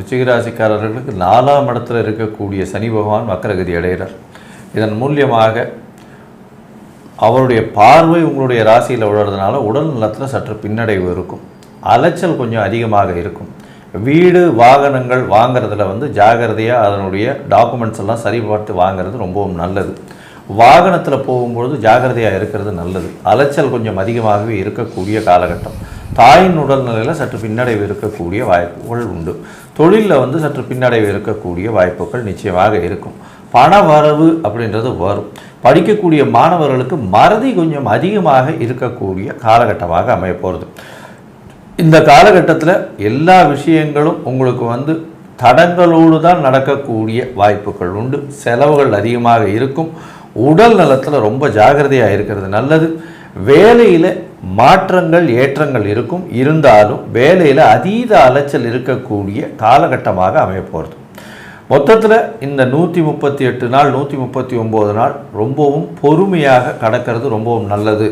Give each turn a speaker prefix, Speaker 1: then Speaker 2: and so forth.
Speaker 1: ரிச்சிகராசிக்காரர்களுக்கு நாலாம் இடத்துல இருக்கக்கூடிய சனி பகவான் வக்கரகதி அடைகிறார். இதன் மூலியமாக அவருடைய பார்வை உங்களுடைய ராசியில் விழுறதுனால உடல் நலத்தில் சற்று பின்னடைவு இருக்கும். அலைச்சல் கொஞ்சம் அதிகமாக இருக்கும். வீடு வாகனங்கள் வாங்கிறதுல வந்து ஜாகிரதையாக அதனுடைய டாக்குமெண்ட்ஸ் எல்லாம் சரி பார்த்து வாங்குறது ரொம்பவும் நல்லது. வாகனத்தில் போகும்பொழுது ஜாகிரதையாக இருக்கிறது நல்லது. அலைச்சல் கொஞ்சம் அதிகமாகவே இருக்கக்கூடிய காலகட்டம். தாயின் உடல்நிலையில் சற்று பின்னடைவு இருக்கக்கூடிய வாய்ப்புகள் உண்டு. தொழிலில் வந்து சற்று பின்னடைவு இருக்கக்கூடிய வாய்ப்புகள் நிச்சயமாக இருக்கும். பண வரவு அப்படின்றது வரும். படிக்கக்கூடிய மாணவர்களுக்கு மறதி கொஞ்சம் அதிகமாக இருக்கக்கூடிய காலகட்டமாக அமைய போகிறது இந்த காலகட்டத்தில் எல்லா விஷயங்களும் உங்களுக்கு வந்து தடங்களோடு தான் நடக்கக்கூடிய வாய்ப்புகள் உண்டு. செலவுகள் அதிகமாக இருக்கும். உடல் நலத்தில் ரொம்ப ஜாகிரதையாக இருக்கிறது நல்லது. வேலையில் மாற்றங்கள் ஏற்றங்கள் இருக்கும். இருந்தாலும் வேலையில் அதீத அலைச்சல் இருக்கக்கூடிய காலகட்டமாக அமையப்போகிறது மொத்தத்தில் இந்த நூற்றி முப்பத்தி எட்டு நாள் நூற்றி முப்பத்தி ஒம்பது நாள் ரொம்பவும் பொறுமையாக கடக்கிறது ரொம்பவும் நல்லது.